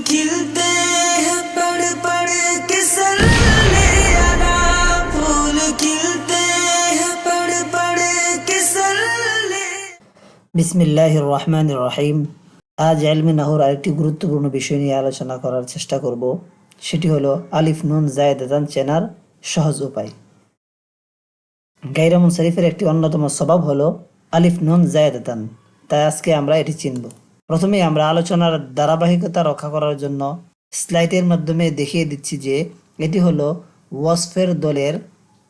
खिलते हैं पड़ पड़ के सल्ले अला फूल खिलते हैं पड़ पड़ के सल्ले বিসমিল্লাহ রহমান রহিম আজ এলমি নাহুর আরেকটি গুরুত্বপূর্ণ বিষয় নিয়ে আলোচনা করার চেষ্টা করব সেটি হলো আলিফ নুন জায়দাদান চেনার সহজ উপায় গাইরামুন শরীফের একটি অন্যতম স্বভাব হলো আলিফ নুন জায়দাদান তাই আজকে আমরা এটি চিনব প্রথমে আমরা আলোচনার ধারাবাহিকতা রক্ষা করার জন্য স্লাইডের মাধ্যমে দেখিয়ে দিচ্ছি যে এটি হলো ওয়াসফের দলের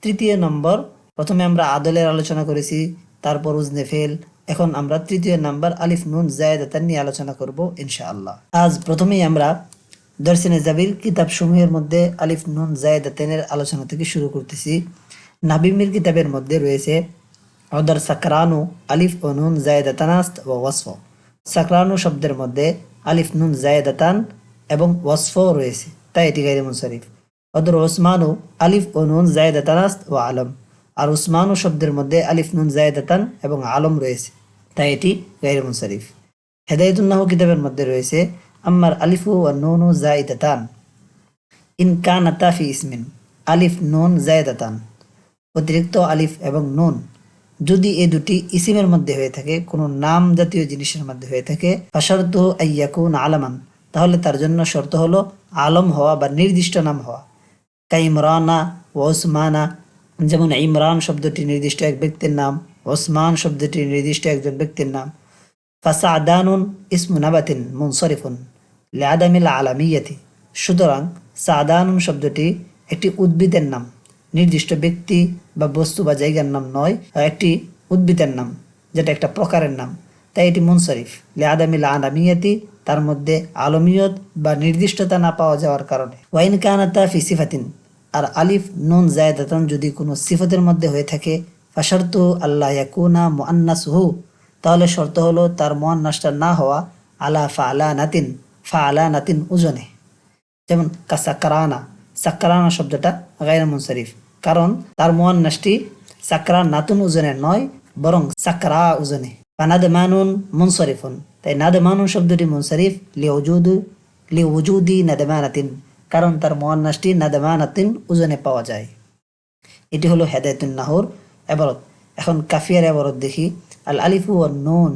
তৃতীয় নম্বর। প্রথমে আমরা আদলের আলোচনা করেছি, তারপর উজনে ফেল এখন আমরা তৃতীয় নাম্বার আলিফ নুন জায়দাতান নিয়ে আলোচনা করব ইনশাআল্লাহ। আজ প্রথমেই আমরা দর্শনে জাবির কিতাব সমূহের মধ্যে আলিফ নুন জায়দাতানের আলোচনা থেকে শুরু করতেছি। নাবিমির কিতাবের মধ্যে রয়েছে, অদর সাকরানু আলিফ ও নুন জায়দাতানাস্ত ও ওয়াসফ। সাকরানু শব্দের মধ্যে আলিফ নুন জায়দাতান এবং ওয়াসফ রয়েছে। তাই এটি গাইরে মুনসরিফ। অদর ওসমানু আলিফ ও নুন জায়দাতানাস্ত ও আলম। আর উসমানু শব্দের মধ্যে আলিফ নুন জায়দাতান এবং আলম রয়েছে। তাই এটি গাইরে মুনসরিফ। হেদায়তুল্লাহ কিতাবের মধ্যে রয়েছে, আম্মার আলিফু ও নুনু জাইদাতান ইন কানাতা ফি ইসমিন। আলিফ, নুন, জায়দাতান। অতিরিক্ত আলিফ এবং নুন যদি এ দুটি ইসিমের মধ্যে হয়ে থাকে, কোনো নাম জাতীয় জিনিসের মধ্যে হয়ে থাকে, ফাশারত আইয়াকুন আলামান, তাহলে তার জন্য শর্ত হলো আলম হওয়া বা নির্দিষ্ট নাম হওয়া। কাইমরানা ওসমানা, যেমন ইমরান শব্দটি নির্দিষ্ট এক ব্যক্তির নাম, ওসমান শব্দটি নির্দিষ্ট একজন ব্যক্তির নাম। ফাসাদানুন ইসমু নাবাতিন মুনসরিফুন লিআদামিল আলামিয়াতি, সুতরাং সাদানুন শব্দটি একটি উদ্ভিদের নাম। নির্দিষ্ট ব্যক্তি বা বস্তু বা জায়গার নাম নয় একটি উদ্ভিদের নাম, যেটা একটা প্রকারের নাম। তাই এটি মুনসরিফ। লিআদামিল আলামিয়াতি তার মধ্যে আলমিয়ত বা নির্দিষ্টতা না পাওয়া যাওয়ার কারণে। ওয়াইন কানাতা ফি সিফাতিন, আর আলিফ নুন জায়দাতান যদি কোনো সিফতের মধ্যে হয়ে থাকে, ফাশার্ত আল্লাহ ইয়াকুনা মুআন্নাসহু, তাহলে শর্ত হলো তার মুআন্নাসটা না হওয়া আলা ফাআলা নাতিন ফাআলা নাতিন উজনে যেমন কাসাকরানা সাকরানা শব্দটা গায়র মুনসারিফ। কারণ তার মুআন্নাসটি সাকরা নাতুন উজনে নয়, বরং সাকরা উজনে। ফানাদ মানুন মুনসরিফুন। তাই নাদে মানুন শব্দটি মুনসারিফ লিউজুদু লিউজুদি নাদমানাতিন, কারণ তার মুআন্নাসটি নাদমানাতিন উজনে পাওয়া যায়। এটি হলো হেদায়তুন নাহুর এবারত। এখন কাফিয়ার এবারত দেখি, আল আলিফু ও নুন।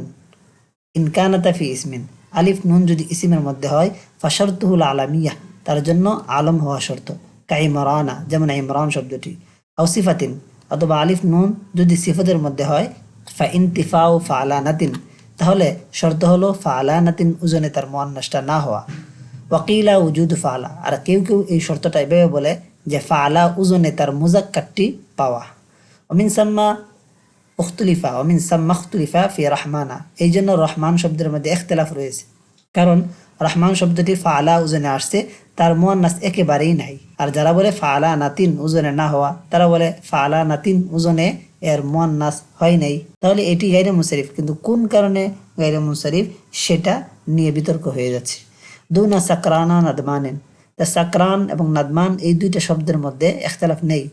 ইনকানাতা ফি ইসমিন। আলিফ নুন যদি ইসিমের মধ্যে হয়, ফাশারতুহুল আলামিয়া, তার জন্য আলম হওয়া শর্ত। কা ইমরানা, যেমন ইমরান শব্দটি। আও সিফাতিন, অথবা আলিফ নুন যদি সিফতের মধ্যে হয় ফা ইনতিফাউ ফা নাতিন তাহলে শর্ত হলো ফা নাতিন উজনে তার মোয়ান্নাসটা না হওয়া। ওয়াকিলা উজুদ ফালা, আর কেউ কেউ এই শর্তটা এভাবে বলে যে ফালা উজনে তার মুজাক্কারটি পাওয়া। অমিন সাম্মা উখতুলিফা অমিন সাম্মা উখতুলিফা ফি রহমানা। এই জন্য রহমান শব্দের মধ্যে এখতলাফ রয়েছে। কারণ রহমান শব্দটি ফালা উজনে আসছে, তার মোয়ান্নাস একেবারেই নাই। আর যারা বলে ফালা নাতিন উজনে না হওয়া, তারা বলে ফালা নাতিন উজনে এর মোয়ান্নাস হয় নাই। তাহলে এটি গাইরে মুশারিফ কিন্তু কোন কারণে গাইরে মুশারিফ সেটা নিয়ে বিতর্ক হয়ে যাচ্ছে? দুনা সাকরানা নাদমানেন। তা সাকরান এবং নাদমান এই দুইটা শব্দের মধ্যে একতলাফ নেই।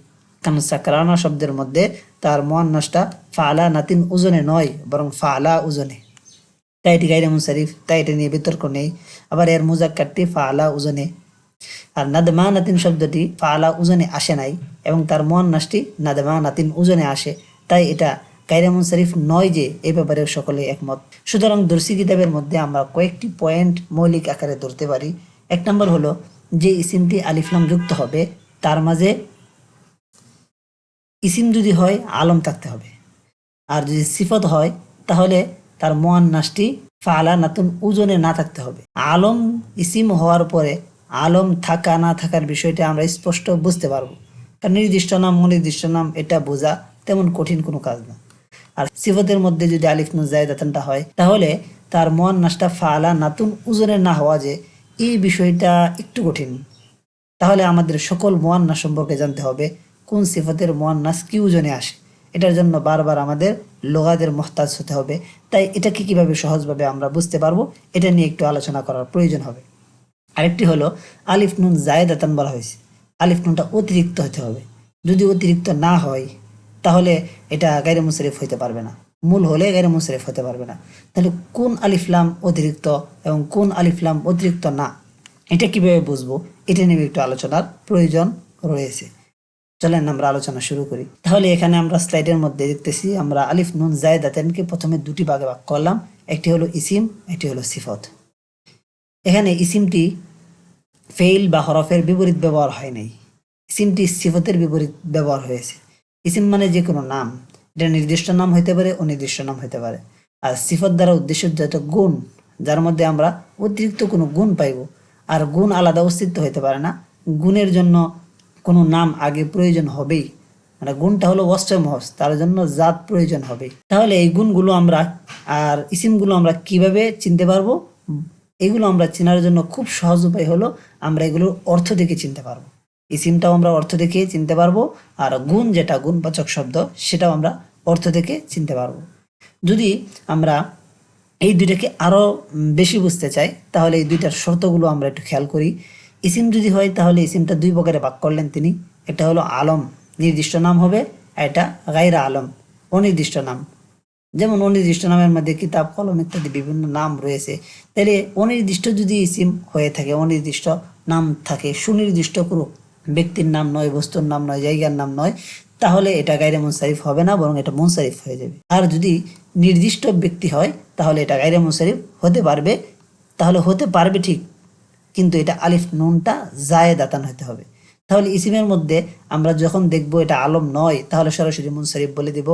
কারণ সাকরানা শব্দের মধ্যে তার মোয়ান্নাসটা ফালা নাতিন উজনে নয়, বরং ফালা উজনে। তাই এটি গাইরে মুশারিফ তাই এটা নিয়ে বিতর্ক নেই। আবার এর মুজাক্কারটি ফালা উজনে। আর নাদমা নাতিন শব্দটি ফালা উজনে আসে নাই এবং তার মন মোয়ান্নাসটি নাদমা নাতিন উজনে আসে। তাই এটা গাইরে মুনসারিফ নয় যে, এ ব্যাপারে সকলে একমত। সুতরাং দর্শী কিতাবের মধ্যে আমরা কয়েকটি পয়েন্ট মৌলিক আকারে ধরতে পারি। এক নম্বর হলো, যে ইসিমটি আলিফলাম যুক্ত হবে, তার মাঝে ইসিম যদি হয়, আলম থাকতে হবে। আর যদি সিফত হয়, তাহলে তার মোয়ান্নাসটি ফালা নাতুন উজনে না থাকতে হবে। আলম ইসিম হওয়ার পরে আলম থাকা না থাকার বিষয়টা আমরা স্পষ্ট বুঝতে পারব। কারণ নির্দিষ্ট নাম, অনির্দিষ্ট নাম, এটা বোঝা তেমন কঠিন কোনো কাজ না। আর সিফতের মধ্যে যদি আলিফ নুন জায়দাতানটা হয়, তাহলে তার মোয়ান্নাসটা ফালা নাতুন উজনে না হওয়া যে এই বিষয়টা একটু কঠিন। তাহলে আমাদের সকল মোয়ান্না সম্পর্কে জানতে হবে, কোন সিফতের মোয়ান্নাস কি ওজনে আসে। এটার জন্য বারবার আমাদের লোগাদের মোহতাজ হতে হবে। তাই এটাকে কীভাবে সহজভাবে আমরা বুঝতে পারব, এটা নিয়ে একটু আলোচনা করার প্রয়োজন হবে। আরেকটি হলো আলিফ নুন জায়দাতান বলা হয়েছে। আলিফ নুনটা অতিরিক্ত হতে হবে। যদি অতিরিক্ত না হয়, তাহলে এটা গাইরে মুশরিফ হইতে পারবে না। মূল হলে গাইরে মুশরিফ হতে পারবে না। তাহলে কোন আলিফলাম অতিরিক্ত এবং কোন আলিফলাম অতিরিক্ত না, এটা কীভাবে বুঝব, এটা নিয়ে একটু আলোচনার প্রয়োজন রয়েছে। চলেন, আমরা আলোচনা শুরু করি। তাহলে এখানে আমরা স্লাইডের মধ্যে দেখতেছি, আমরা আলিফ নুন জায়দাতেনকে প্রথমে দুটি ভাগে ভাগ করলাম। একটি হলো ইসিম, একটি হলো সিফত। এখানে ইসিমটি ফেইল বা হরফের বিপরীত ব্যবহার হয় নাই। ইসিমটি সিফতের বিপরীত ব্যবহার হয়েছে। ইসিম মানে যে কোনো নাম। এটা নির্দিষ্ট নাম হইতে পারে, অনির্দিষ্ট নাম হইতে পারে। আর সিফত দ্বারা উদ্দেশ্য যত গুণ, যার মধ্যে আমরা অতিরিক্ত কোনো গুণ পাইব, আর গুণ আলাদা অস্তিত্ব হইতে পারে না। গুণের জন্য কোনো নাম আগে প্রয়োজন হবেই। মানে গুণটা হলো অষ্টম মহস তার জন্য জাত প্রয়োজন হবে। তাহলে এই গুণগুলো আমরা আর ইসিমগুলো আমরা কীভাবে চিনতে পারব? এগুলো আমরা চেনার জন্য খুব সহজ উপায় হলো আমরা এগুলোর অর্থ দেখে চিনতে পারব। ইসিমটাও আমরা অর্থ দেখে চিনতে পারব আর গুণ যেটা গুণবাচক শব্দ, সেটাও আমরা অর্থ থেকে চিনতে পারব। যদি আমরা এই দুইটাকে আরও বেশি বুঝতে চাই, তাহলে এই দুইটার শর্তগুলো আমরা একটু খেয়াল করি। ইসিম যদি হয়, তাহলে ইসিমটা দুই প্রকারে ভাগ করলেন তিনি। এটা হলো আলম, নির্দিষ্ট নাম হবে এটা গাইরা আলম, অনির্দিষ্ট নাম। যেমন অনির্দিষ্ট নামের মধ্যে কিতাব, কলম ইত্যাদি বিভিন্ন নাম রয়েছে। তাহলে অনির্দিষ্ট যদি ইসিম হয়ে থাকে, অনির্দিষ্ট নাম থাকে, সুনির্দিষ্ট কোনো ব্যক্তির নাম নয়, বস্তুর নাম নয়, জায়গার নাম নয়, তাহলে এটা গাইরে মুনসারিফ হবে না, বরং এটা মুনসারিফ হয়ে যাবে। আর যদি নির্দিষ্ট ব্যক্তি হয়, তাহলে এটা গাইরে মুনসারিফ হতে পারবে। তাহলে হতে পারবে ঠিক কিন্তু এটা আলিফ নুনটা জায়েদ আতান হতে হবে। তাহলে ইসিমের মধ্যে আমরা যখন দেখব এটা আলম নয়, তাহলে সরাসরি মুনসারিফ বলে দিব,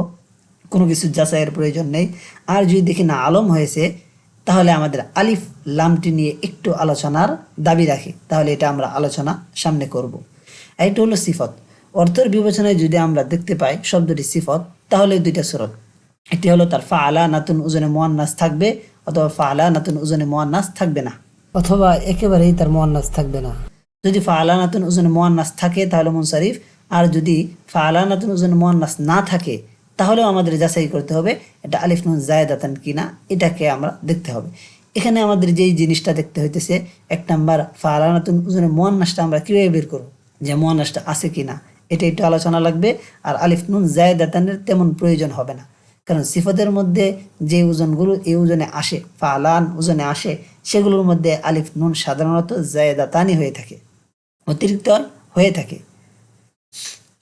কোনো কিছু যাচাইয়ের প্রয়োজন নেই। আর যদি দেখি না আলম হয়েছে, তাহলে আমাদের আলিফ লামটি নিয়ে একটু আলোচনার দাবি রাখি, তাহলে এটা আমরা আলোচনা সামনে করব। এইটা হলো সিফত। অর্থের বিবেচনায় যদি আমরা দেখতে পাই শব্দটি সিফত, তাহলে দুইটা সুরত। একটি হলো তার ফাআলা নাতুন উজনে মোয়ান্নাস থাকবে, অথবা ফা আলা নাতুন উজনে মোয়ান্নাস থাকবে না। অথবা একেবারেই তার মোয়ান্নাস থাকবে না। যদি ফাআলা নাতুন উজনে মোয়ান্নাস থাকে, তাহলে মুনসারিফ। আর যদি ফাআলা নাতুন উজনে মোয়ান্নাস না থাকে, তাহলেও আমাদের যাচাই করতে হবে, এটা আলিফ নুন জায়দাতান কিনা, এটাকে আমরা দেখতে হবে। এখানে আমাদের যেই জিনিসটা দেখতে হইতেছে, এক নাম্বার ফাআলা নাতুন উজনে মোয়ান্নাসটা আমরা কীভাবে বের করব, যে মোয়ান্নাসটা আছে কিনা, এটা একটু আলোচনা লাগবে। আর আলিফ নুন জায়দাতানের তেমন প্রয়োজন হবে না। কারণ সিফতের মধ্যে যে ওজনগুলো এই ওজনে আসে ফালান ওজনে আসে সেগুলোর মধ্যে আলিফ নুন সাধারণত জায়দাতানি হয়ে থাকে, অতিরিক্ত হয়ে থাকে।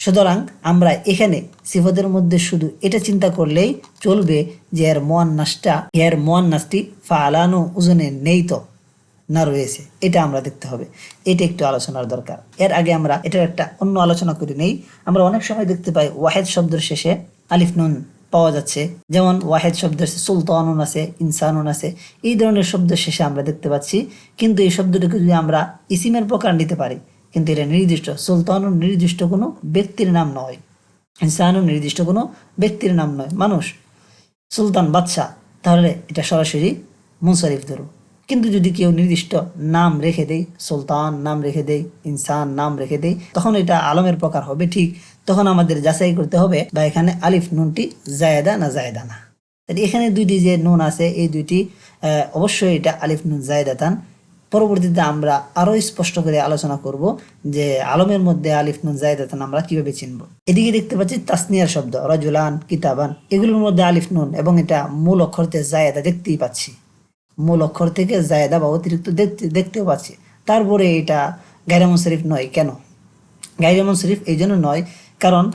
সুতরাং আমরা এখানে সিফতের মধ্যে শুধু এটা চিন্তা করলেই চলবে যে এর মোয়ান্নাসটা, এর মোয়ান্নাসটি ফালানো ওজনে নেই তো, না রয়েছে। এটা আমরা দেখতে হবে। এটা একটু আলোচনার দরকার। এর আগে আমরা এটার একটা অন্য আলোচনা করে নেই। আমরা অনেক সময় দেখতে পাই ওয়াহেদ শব্দের শেষে আলিফ নুন পাওয়া যাচ্ছে। যেমন ওয়াহেদ শব্দের শেষে সুলতানুন আছে, ইনসানুন আছে, এই ধরনের শব্দ শেষে আমরা দেখতে পাচ্ছি। কিন্তু এই শব্দটিকে যদি আমরা ইসিমের প্রকার নিতে পারি, কিন্তু এটা নির্দিষ্ট সুলতানুন নির্দিষ্ট কোনো ব্যক্তির নাম নয়। ইনসানুন নির্দিষ্ট কোনো ব্যক্তির নাম নয়। মানুষ, সুলতান বাদশাহ, তাহলে এটা সরাসরি মুনসারিফ ধরো। কিন্তু যদি কেউ নির্দিষ্ট নাম রেখে দেয়, সুলতান নাম রেখে দেয়, ইনসান নাম রেখে দেয়, তখন এটা আলমের প্রকার হবে, ঠিক। তখন আমাদের যাচাই করতে হবে, বা এখানে আলিফ নুনটি জায়দা না জায়দা না তাহলে এখানে দুইটি যে নুন আছে, এই দুইটি অবশ্যই এটা আলিফ নুন জায়দাতান পরবর্তীতে আমরা আরও স্পষ্ট করে আলোচনা করব যে আলমের মধ্যে আলিফ নুন জায়দাতান আমরা কীভাবে চিনব। এদিকে দেখতে পাচ্ছি তাসনিয়ার শব্দ, রজুলান, কিতাবান, এগুলোর মধ্যে আলিফ নুন এবং এটা মূল অক্ষরতে জায়দা দেখতেই পাচ্ছি। মূল অক্ষর থেকে জায়দা বা অতিরিক্ত দেখতে, দেখতেও পাচ্ছি। তারপরে এটা গাইরামন শরীফ নয় কেন? গাইরামন শরীফ এই জন্য নয় কারণ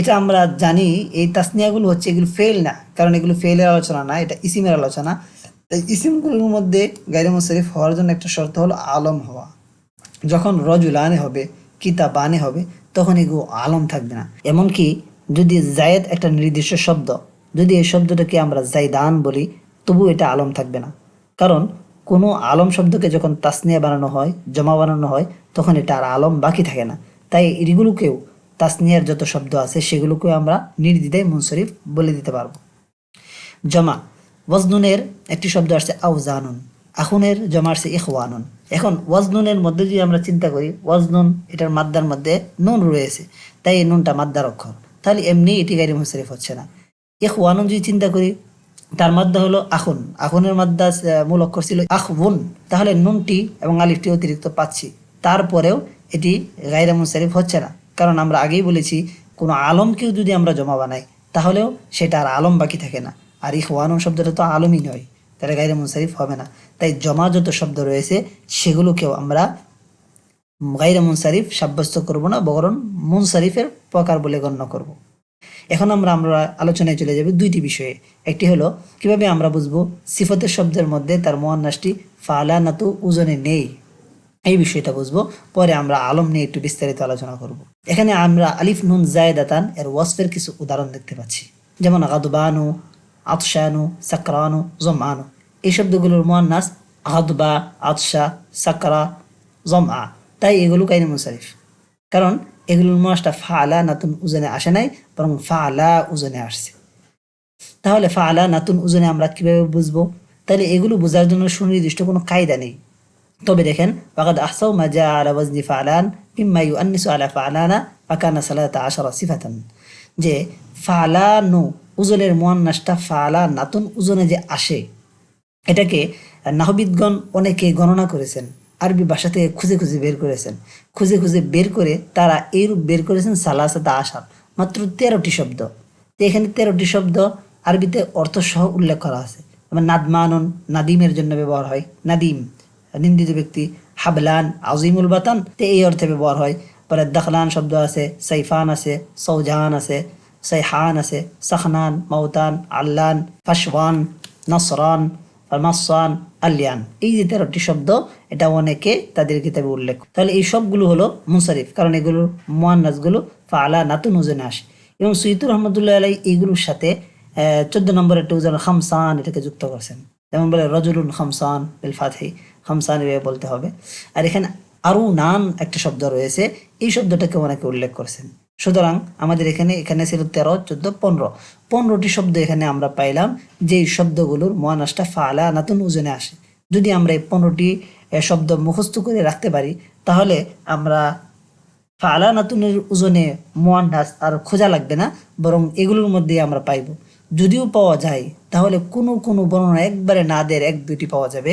এটা আমরা জানি এই তাসনিয়াগুলো হচ্ছে এগুলো ফেল না, কারণ এগুলো ফেলের আলোচনা না, এটা ইসিমের আলোচনা। তাই ইসিমগুলোর মধ্যে গাইরামন শরীফ হওয়ার জন্য একটা শর্ত হলো আলম হওয়া। যখন রজুলানে হবে কিতাবানে হবে, তখন এগুলো আলম থাকবে না। এমনকি যদি জায়েদ একটা নির্দিষ্ট শব্দ, যদি এই শব্দটাকে আমরা জাইদান বলি তবু এটা আলম থাকবে না। কারণ কোনো আলম শব্দকে যখন তাসনিয়া বানানো হয়, জমা বানানো হয়, তখন এটা আর আলম বাকি থাকে না। তাই এগুলোকেও তাসনিয়ার যত শব্দ আছে, সেগুলোকেও আমরা নির্দ্বিধায় মুনসরিফ বলে দিতে পারব। জমা, ওয়াজনুনের একটি শব্দ আসছে আউজানুন আখুনের জমা আসছে ইখওয়ানুন। এখন ওয়াজনুনের মধ্যে যদি আমরা চিন্তা করি, ওয়াজনুন এটার মাদ্দার মধ্যে নুন রয়েছে, তাই এই নুনটা মাদ্দার অক্ষর। তাহলে এমনি এটি গাইরি মুনসরিফ হচ্ছে না। ইখওয়ানুন যদি চিন্তা করি, তার মাদ্দা হলো আখুন। আখুনের মাদ্দা মূল অক্ষর ছিল আখবুন তাহলে নুনটি এবং আলিফটি অতিরিক্ত পাচ্ছি। তারপরেও এটি গাইরা মুনসারিফ হচ্ছে না। কারণ আমরা আগেই বলেছি, কোনো আলমকেও যদি আমরা জমা বানাই, তাহলেও সেটা আর আলম বাকি থাকে না। আর ইখওয়ানুন শব্দটা তো আলমই নয়, তাহলে গাইরে মুনসারিফ হবে না। তাই জমা যত শব্দ রয়েছে, সেগুলোকেও আমরা গাইরে মুনসারিফ সাব্যস্ত করব না, বরং মুনসারিফের প্রকার বলে গণ্য করব। এখন আমরা আমরা আলোচনায় চলে যাবে দুইটি বিষয়ে। একটি হলো, কীভাবে আমরা বুঝব সিফতের শব্দের মধ্যে তার মোয়ান্নাসটি ফালা নাতু ওজনে নেই? এই বিষয়টা বুঝব। পরে আমরা আলম নিয়ে একটু বিস্তারিত আলোচনা করব। এখানে আমরা আলিফ নুন জায়দাতান এর ওয়াসফের কিছু উদাহরণ দেখতে পাচ্ছি। যেমন গাদবানু আতশানু, সাকরানু জমানু এই শব্দগুলোর মোয়ান্নাস আদবা, আতশা, সাকরা জমা তাই এগুলো কাইনে মুসারিফ কারণ এগুলোর মাসটা ফালা নাতুন উজনে আসে নাই, বরং ফালা উজনে আসছে। তাহলে ফালা নাতুন উজনে আমরা কীভাবে বুঝব? তাহলে এগুলো বোঝার জন্য সুনির্দিষ্ট কোনো কায়দা নেই। তবে দেখেন, ওয়াকাদ আহসাউ মা জা আলা ওয়াজনি ফালান, মিম্মা ইউআন্নিসু আলা ফালানা ফাকানা সালাতা আশারা সিফাতান। যে ফালানু উজনের মুয়ান্নাসটা ফালা নাতুন উজনে যে আসে, এটাকে নাহবিদগণ অনেকে গণনা করেছেন, আরবি ভাষা থেকে খুঁজে খুঁজে বের করেছেন। খুঁজে খুঁজে বের করে তারা এইরূপ বের করেছেন সালাসাতা আসার মাত্র তেরোটি শব্দ। এখানে তেরোটি শব্দ আরবিতে অর্থ সহ উল্লেখ করা আছে। নাদমানন নাদিমের জন্য ব্যবহার হয় নাদিম নিন্দিত ব্যক্তি, হাবলান, আজিমুল বাতান, তো এই অর্থে ব্যবহার হয়। পরে দখলান শব্দ আছে, সাইফান আছে, সৌজান আছে, সাইহান আছে, সাখনান, মাউতান, আল্লান ফাসওয়ান নসরান মাসান আলিয়ান। এই যে তেরোটি শব্দ, এটা অনেকে তাদের কিতাবে উল্লেখ তাহলে এই সবগুলো হলো মুনসারিফ, কারণ এগুলোর মোয়ান্নাসগুলো ফালা নাতুন উজনে আসে এবং সৈয়দুর রহমতুল্লাহ আলাই এইগুলোর সাথে চোদ্দ নম্বর একটা উজান খামসান এটাকে যুক্ত করছেন। যেমন বলে, রজুলুন খামসান বিল ফাতহি। খামসান এভাবে বলতে হবে। আর এখানে আরু নান একটা শব্দ রয়েছে। এই শব্দটাকে অনেকে উল্লেখ করছেন। সুতরাং আমাদের এখানে এখানে ছিল তেরো, চোদ্দ, পনেরো। পনেরোটি শব্দ এখানে আমরা পাইলাম, যেই শব্দগুলোর মহানাসটা ফালা নাতুন ওজনে আসে। যদি আমরা এই পনেরোটি শব্দ মুখস্থ করে রাখতে পারি, তাহলে আমরা ফালা নাতুনের ওজনে মোয়ান্নাস আর খোঁজা লাগবে না, বরং এগুলোর মধ্যে আমরা পাইব। যদিও পাওয়া যায়, তাহলে কোনো কোনো বর্ণনা একবারে না দের এক দুইটি পাওয়া যাবে।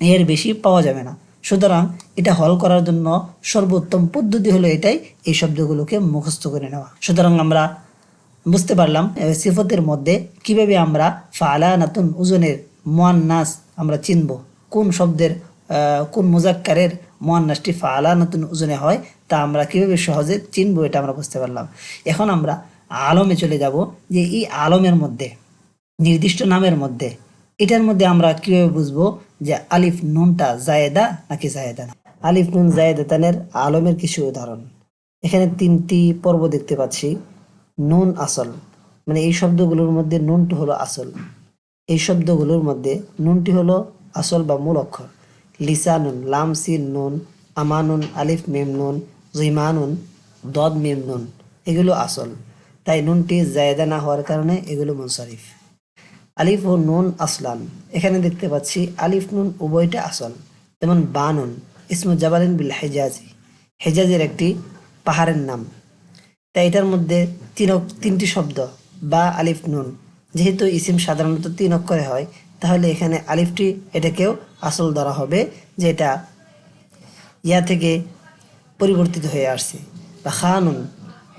এর বেশি পাওয়া যাবে না। সুতরাং এটা হল করার জন্য সর্বোত্তম পদ্ধতি হলো এটাই, এই শব্দগুলোকে মুখস্থ করে নেওয়া। সুতরাং আমরা বুঝতে পারলাম সিফতের মধ্যে কীভাবে আমরা ফালা নাতুন ওজনের মোয়ান্নাস আমরা চিনব, কোন শব্দের কোন মুজাক্কারের মোয়ান্নাসটি ফালা নতুন ওজনে হয়, তা আমরা কীভাবে সহজে চিনবো এটা আমরা বুঝতে পারলাম। এখন আমরা আলমে চলে যাব যে এই আলমের মধ্যে, নির্দিষ্ট নামের মধ্যে, এটার মধ্যে আমরা কীভাবে বুঝব যে আলিফ নুনটা জায়েদা নাকি জায়েদা না? আলিফ নুন জায়েদাতানের আলমের কিছু উদাহরণ। এখানে তিনটি পর্ব দেখতে পাচ্ছি। নুন আসল মানে এই শব্দগুলোর মধ্যে নুনটি হলো আসল। এই শব্দগুলোর মধ্যে নুনটি হলো আসল বা মূল অক্ষর। লিসানুন, লাম, সিন, নুন, আমানুন, আলিফ, মিম, নুন দদ, মিম, নুন, এগুলো আসল। তাই নুনটি জায়দা না হওয়ার কারণে এগুলো মুনসারিফ। আলিফ ও নুন আসলান। এখানে দেখতে পাচ্ছি আলিফ নুন উভয়টা আসল। যেমন বানুন ইসমু জাবালিন বিল হেজাজি। হেজাজের একটি পাহাড়ের নাম। তাই এটার মধ্যে তিন তিনটি শব্দ, বা আলিফ নুন। যেহেতু ইসিম সাধারণত তিন অক্ষরে হয়, তাহলে এখানে আলিফটি এটাকেও আসল ধরা হবে যে এটা ইয়া থেকে পরিবর্তিত হয়ে আসছে। বা খানুন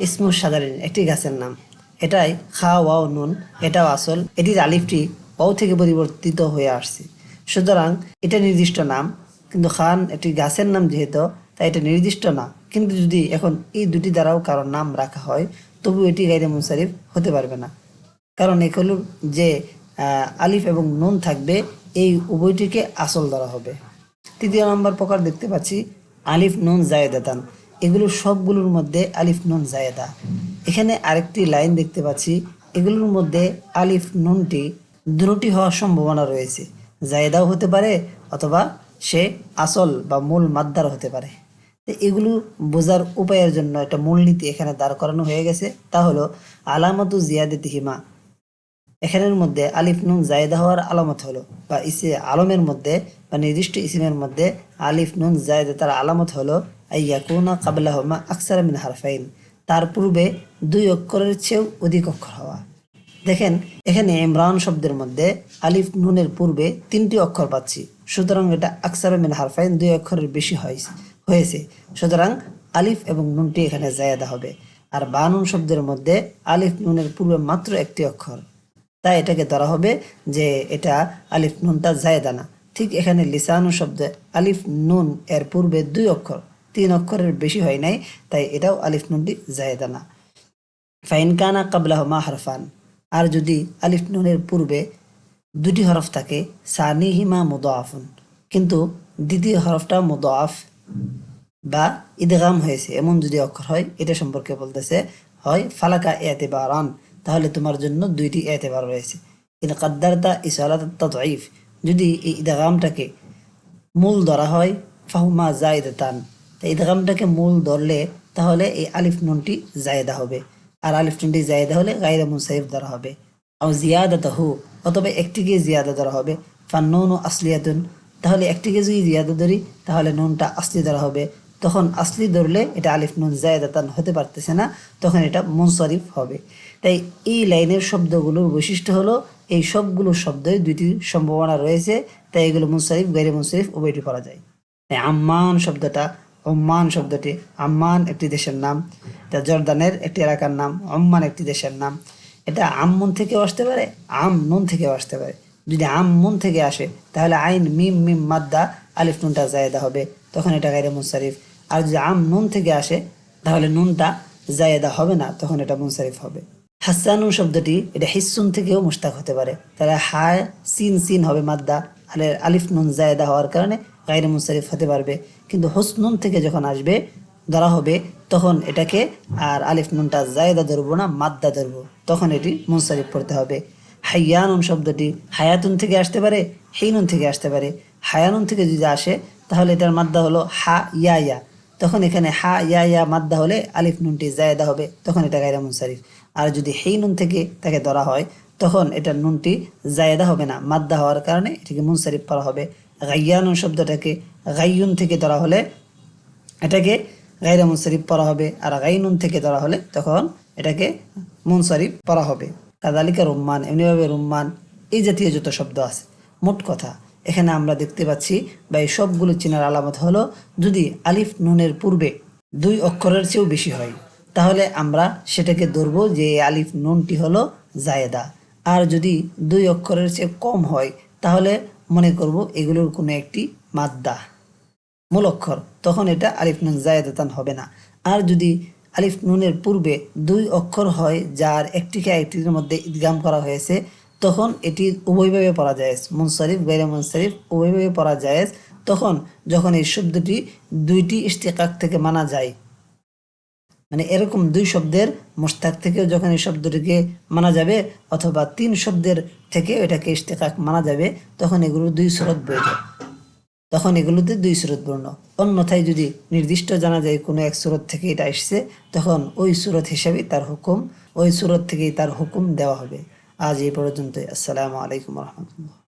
ইসমু সাদারিন, একটি গাছের নাম। এটাই খা, ওয়াও, নুন, এটাও আসল। এটির আলিফটি ওয়াও থেকে পরিবর্তিত হয়ে আসছে। সুতরাং এটা নির্দিষ্ট নাম, কিন্তু খান একটি গাছের নাম যেহেতু, তাই এটা নির্দিষ্ট না। কিন্তু যদি এখন এই দুটি দ্বারাও কারোর নাম রাখা হয়, তবু এটি গাইরে মুনসারিফ হতে পারবে না। কারণ এগুলোর যে আলিফ এবং নুন থাকবে, এই উভয়টিকে আসল ধরা হবে। তৃতীয় নম্বর প্রকার দেখতে পাচ্ছি, আলিফ, নুন, জায়েদাতান। এগুলো সবগুলোর মধ্যে আলিফ, নুন, জায়েদা। এখানে আরেকটি লাইন দেখতে পাচ্ছি। এগুলোর মধ্যে আলিফ নুনটি দুটি হওয়ার সম্ভাবনা রয়েছে। জায়দাও হতে পারে অথবা সে আসল বা মূল মাদ্দার হতে পারে। এগুলো বোঝার উপায়ের জন্য একটা মূলনীতি এখানে দাঁড় করানো হয়ে গেছে। তা হলো আলামতু জিয়াদতিহিমা। এখানের মধ্যে আলিফ নুন জায়দা হওয়ার আলামত হলো বা ইসে আলমের মধ্যে বা নির্দিষ্ট ইসিমের মধ্যে আলিফ নুন জায়দা তার আলামত হলো আইয়াকুনা কাবলাহমা আকসার মিন হারফাইন। তার পূর্বে দুই অক্ষরের চেয়েও অধিক অক্ষর হওয়া। দেখেন, এখানে ইমরান শব্দের মধ্যে আলিফ নুনের পূর্বে তিনটি অক্ষর পাচ্ছি। সুতরাং এটা আকসার মিন হারফাইন দুই অক্ষরের বেশি হয়েছে সুতরাং আলিফ এবং নুনটি এখানে জায়দা হবে। আর বানুন শব্দের মধ্যে আলিফ নুনের পূর্বে মাত্র একটি অক্ষর। তাই এটাকে ধরা হবে যে এটা আলিফ নুনটা জায়দা না। ঠিক এখানে লিসানু শব্দে আলিফ নুন এর পূর্বে দুই অক্ষর। তিন অক্ষরের বেশি হয় নাই, তাই এটাও আলিফ নুনটি জায়দানা ফাইন কানা কাবলাহমা হরফান। আর যদি আলিফ নুনের পূর্বে দুটি হরফ থাকে সানি সানিহিমা মুদাফুন। কিন্তু দ্বিতীয় হরফটা মুদাফ বা ইদগাম হয়েছে, এমন যদি অক্ষর হয়, এটা সম্পর্কে বলতেছে, হয় ফালাকা এতেবারান। তাহলে তোমার জন্য দুইটি এতেবার রয়েছে। ইন কাদ্দারতা যদি এই ইদগামটাকে মূল ধরা হয়, ফাহুমা জায়দাতান। তাই ইদগামটাকে মূল ধরলে তাহলে এই আলিফ নুনটি জায়দা হবে। আর আলিফ নুনটি জায়দা হলে গাইরে মুসাইফ ধরা হবে। আর আও জিয়াদাতাহু, অথবা একটিকে জিয়াদা ধরা হবে। ফান্নুন ও আসলিয়াতুন, তাহলে একটিকে যদি জিয়াদা ধরি, তাহলে নুনটা আসলি ধরা হবে। তখন আসলি ধরলে এটা আলিফ নুন জায়দাতান হতে পারতেছে না, তখন এটা মুনসারিফ হবে। তাই এই লাইনের শব্দগুলোর বৈশিষ্ট্য হলো, এই সবগুলো শব্দই দুইটি সম্ভাবনা রয়েছে, তাই এগুলো মুনসারিফ গাইরে মুনসারিফ, উভয়টি করা যায়। তাই আম্মান শব্দটা ওম্মান শব্দটি। আম্মান একটি দেশের নাম। এটা জর্দানের একটি এলাকার নাম। অম্মান একটি দেশের নাম। এটা আমমুন থেকেও আসতে পারে, আম নুন থেকেও আসতে পারে। যদি আম মুন থেকে আসে, তাহলে আইন, মিম মিম, মাদ্দা, আলিফ নুনটা জায়দা হবে। তখন এটা গাইরে মুনসারিফ। আর যদি আম নুন থেকে আসে, তাহলে নুনটা জায়দা হবে না, তখন এটা মুনসারিফ হবে। হাসানুন শব্দটি, এটা হিসুন থেকেও মুস্তাক হতে পারে। তাহলে হায় সিন সিন হবে মাদ্দা। আলে আলিফ নুন জায়দা হওয়ার কারণে গাইরে মুনসারিফ হতে পারবে। কিন্তু হোসনুন থেকে যখন আসবে, ধরা হবে, তখন এটাকে আর আলিফ নুনটা জায়দা ধরবো না, মাদ্দা ধরবো। তখন এটি মুনসারিফ পড়তে হবে। হাইয়ানুন শব্দটি হায়াতুন থেকে আসতে পারে হেইনুন থেকে আসতে পারে। হায়ানুন থেকে যদি আসে, তাহলে এটার মাদ্দা হলো হা, ইয়া ইয়া। তখন এখানে হা, ইয়া ইয়া মাদ্দা হলে আলিফ নুনটি জায়দা হবে, তখন এটা গাইরা মুনসারিফ। আর যদি হেই নুন থেকে তাকে ধরা হয়, তখন এটার নুনটি জায়দা হবে না, মাদ্দা হওয়ার কারণে এটিকে মুনসারিফ করা হবে। গাইয়ানুন শব্দটাকে গাইয়ুন থেকে ধরা হলে এটাকে গাইরা মুনসারিফ পড়া হবে আর গাইনুন থেকে ধরা হলে তখন এটাকে মুনসারিফ পড়া হবে। কাদালিকা রুম্মান, এমনিভাবে রুম্মান, এই জাতীয় যত শব্দ আছে, মোট কথা এখানে আমরা দেখতে পাচ্ছি বা এই সবগুলো চেনার আলামত হলো যদি আলিফ নুনের পূর্বে দুই অক্ষরের চেয়েও বেশি হয়, তাহলে আমরা সেটাকে ধরবো যে আলিফ নুনটি হলো জায়েদা। আর যদি দুই অক্ষরের চেয়ে কম হয়, তাহলে মনে করব এগুলোর কোনো একটি মাদ্দা মূল অক্ষর তখন এটা আলিফ নুন জায়দাতান হবে না। আর যদি আলিফ নুনের পূর্বে দুই অক্ষর হয়, যার একটিকে একটির মধ্যে ইদগাম করা হয়েছে, তখন এটি উভয়ভাবে পড়া যায় মুনসারিফ গৈরে মুনসারিফ উভয়ভাবে পড়া যায় তখন যখন এই শব্দটি দুইটি ইস্তেকাক থেকে মানা যায় মানে এরকম দুই শব্দের মোস্তাক থেকেও যখন এই শব্দটিকে মানা যাবে অথবা তিন শব্দের থেকে এটাকে ইস্তেকাক মানা যাবে, তখন এগুলো দুই সুরত বৈধ। তখন এগুলোতে দুই স্রোত বর্ণ। অন্যথায় যদি নির্দিষ্ট জানা যায় কোনো এক সুরত থেকে এটা এসছে, তখন ওই সুরত হিসাবে তার হুকুম, ওই সুরত থেকেই তার হুকুম দেওয়া হবে। আজ এই পর্যন্ত আসসালামু আলাইকুম রহমতুল্লাহ।